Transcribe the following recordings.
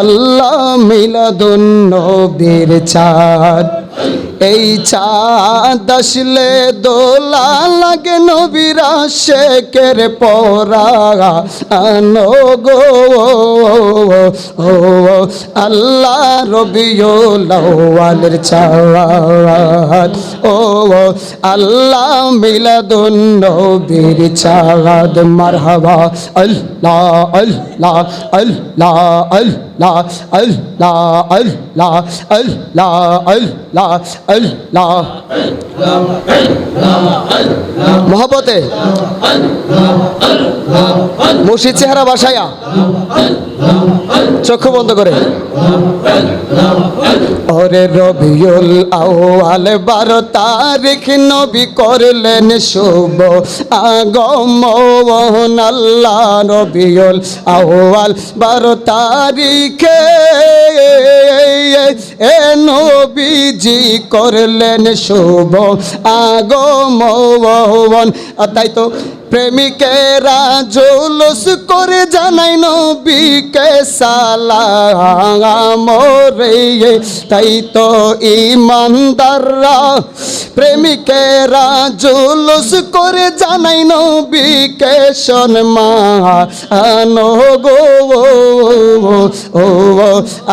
আল্লাহ মিলাদুন নবীর চাঁদ। এই চাঁদ আসলে দোলা লাগে নবীরা শেখের পরা আনো গো আল্লাহ রবিউলাওয়ালের চাঁদ। ও আল্লাহ মিলাদুন নবীর চাঁদ। মারহাবা আল্লাহ আল্লাহ আল্লাহ আল্লাহ আল্লাহ আল্লাহ আল্লাহ আল্লাহ আল্লাহ। মহব্বতে। মুর্শিদ চেহারা বাসায়া। চক্ষু বন্ধ করে। ওরে রবিউল আউয়াল, বারো তারিখ নবী করলেন শুভ আগমন। আল্লাহ রবিউল আউয়াল, বারো তারিখে এ নবীজি করলেন শুভ আগমন। তাই তো প্রেমিকেরা জুলুস করে জানাই নবীকে সালাম। রে তাই তো ইমানদাররা প্রেমিকেরা জুলুস করে জানাই নবীকে সম্মান। গো, ও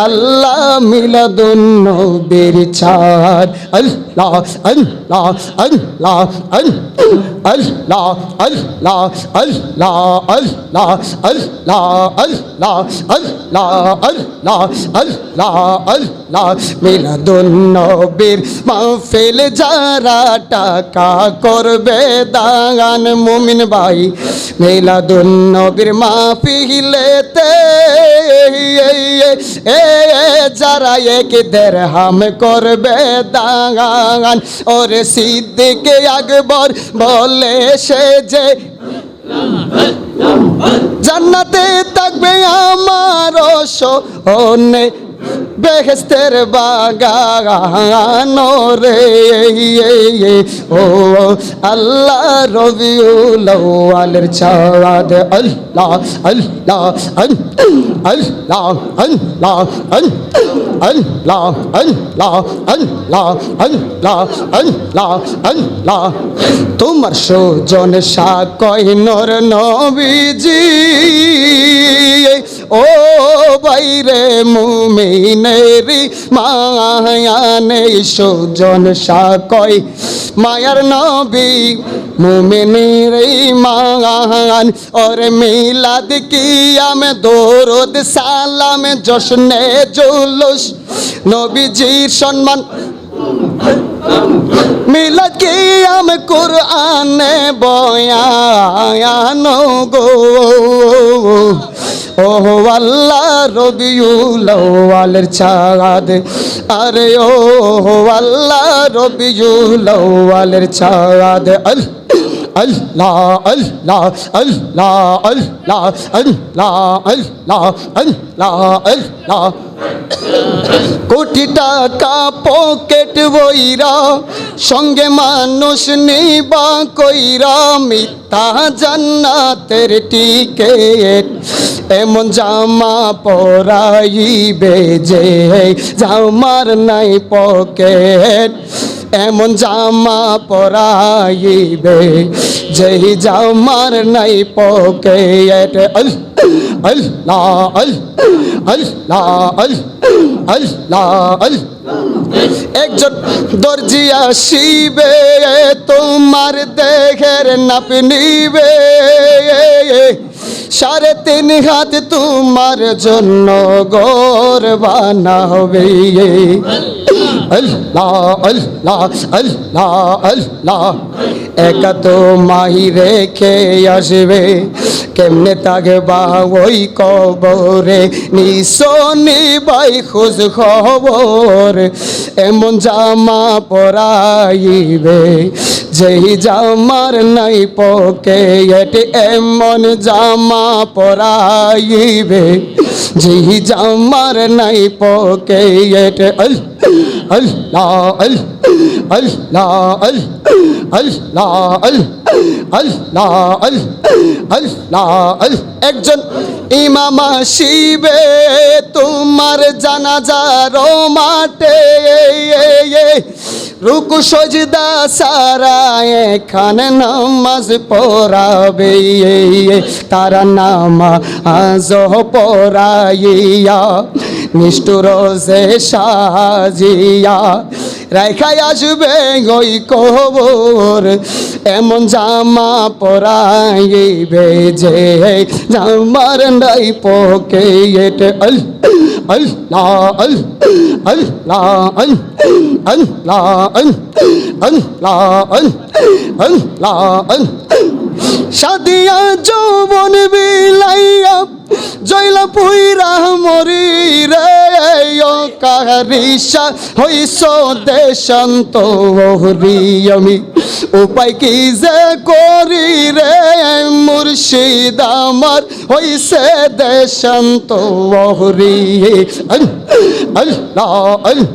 আল্লাহ মিলাদুন নবীর ছাদ আল্লাহ আল্লাহ আল্লাহ আল্লাহ আল্লাহ আল্লাহ আল্লাহ আল্লাহ আল্লাহ আল্লাহ আল্লাহ আল্লাহ আল্লাহ মিলাদুন নবীর মাহফিল যারা টাকা করবে দাগান মুমিন ভাই মিলাদুন নবীর মাহফিলেতে এ যারা এক দেড়হাম করবে দাগান ওরে সিদ্দিকে আকবর বলে সে যে জান্নাতে থাকবে আমার সোনে বেহেস্তের বাগান রে ও আল্লাহ রবিউল আলের চাঁদ আল্লাহ আল্লাহ আল্লাহ আল্লাহ আল্লাহ আল্লাহ আল্লাহ আল্লাহ আল্লাহ আল্লাহ তোমার সুজন সাকয় নর নবীজি ও বাইরে মুমিনেরি মায়ানে সুজন সাকয়। মায়ার নবী মুমিনেরি মান और মিলাদ কিয়াম, দরুদ সালাম, জশনে জুলুস। নবীজির সম্মান। মিলাদ কিয়াম, কুরআনে বয়ানো গো। ও আল্লাহ রবিউল আওয়ালের চাঁদ আরে ও আল্লাহ রবিউল আওয়ালের চাঁদ আল্লাহ কোটি টাকা পকেট বইরা, সঙ্গে মানুষ নিবা কইরা, মিথ্যা জান্নাতের টিকেট। এমন জামা পরাইবে যে, জামার নাই পকেট। এমন জামা পরাইবে, যেই জামার নাই পকে আল আল, লা, আল আল, লা, আল আল, লা, আল। একজন দর্জি আসিবে, তোমার দেখের নাপ নিবে। সাড়ে তিন হাত তোমার জন্য গৌর বানা হবে আল্লাহ আল্লাহ আল্লাহ আল্লাহ। একা তো মাই রেখে আসবে, কেমনে থাকবা ওই কবরে? নিশনি বাই খোঁজ খবর, এমন জামা পরাইবে, যেই জামার নাই পকেট, এমন জামা পরাইবে, যেই জামার নাই পকেট। আল্লাহ একজন ইমাম শিবে তোমার জানাজার মাঠে রুকু সজদা সারা এখানে নামাজ পড়াবে তারা নামা আজ পড়াইয়া নিষ্ঠুর সে সাজিয়া রেখায় আসবে ওই কবর, এমন জামা পরাইবে যে জামার নাই পকে এটে আল আল্লাহ আল আল্লাহ আল আল্লাহ আল আল্লাহ আল আল্লাহ আল। সাদিয়া যৌবন বিলাইয়া জয়লা পুইরা মরি রে ও কাহারিসা হইস দেশান্ত আমি উপায় কি যে করি রে মুর্শিদ আমার হইছে দেশান্ত ওহরি আল্লাহ আল্লাহ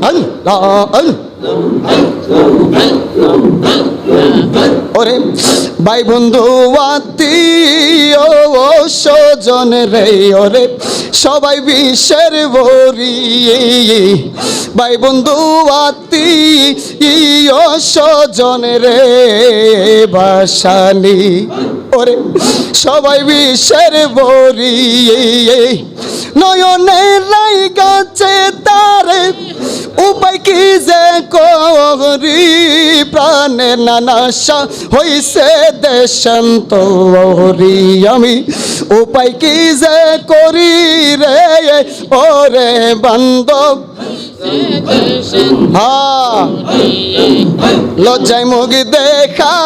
আল্লাহ আল্লাহ ওরে ভাই বন্ধু আত্মীয় ও স্বজন রে, ওরে সবাই বিশ্বের বরি। ভাই বন্ধু আত্মীয় স্বজন রে বাসানি ওরে সবাই বিশ্বের বরি নয়নের লাই গাছে তারে উপায় কি যে করি? প্রাণে নানাশা হইছে দেশান্ত হরি আমি উপায় কি যে করি রে? ওরে বান্ধব। হ্যাঁ। লজ্জায় মুখ দেখা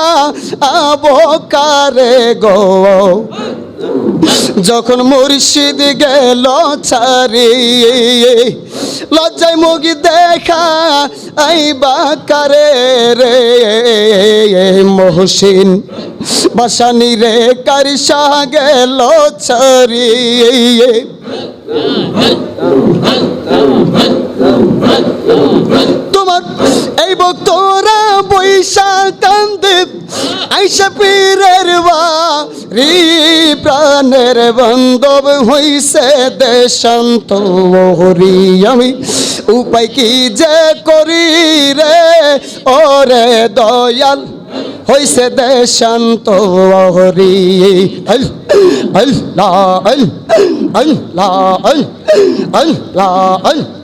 আবকারে গো। যখন মুর্শিদ গেল ছাড়ি, লজ্জায় মুখ দেখা আইবা কারে রে। মহসিন বাসানি রে কারিসা গেল ছাড়ি। তোমার এই ভক্তরা বৈশা আইসা পীরের রি প্রাণের বান্ধব হইছে দেশান্ত হরি আমি উপায় কি যে করি রে? ওরে দয়াল, হইছে দেশান্ত হরি আল্লাহ আল্লাহ আল্লাহ আল্লাহ আল্লাহ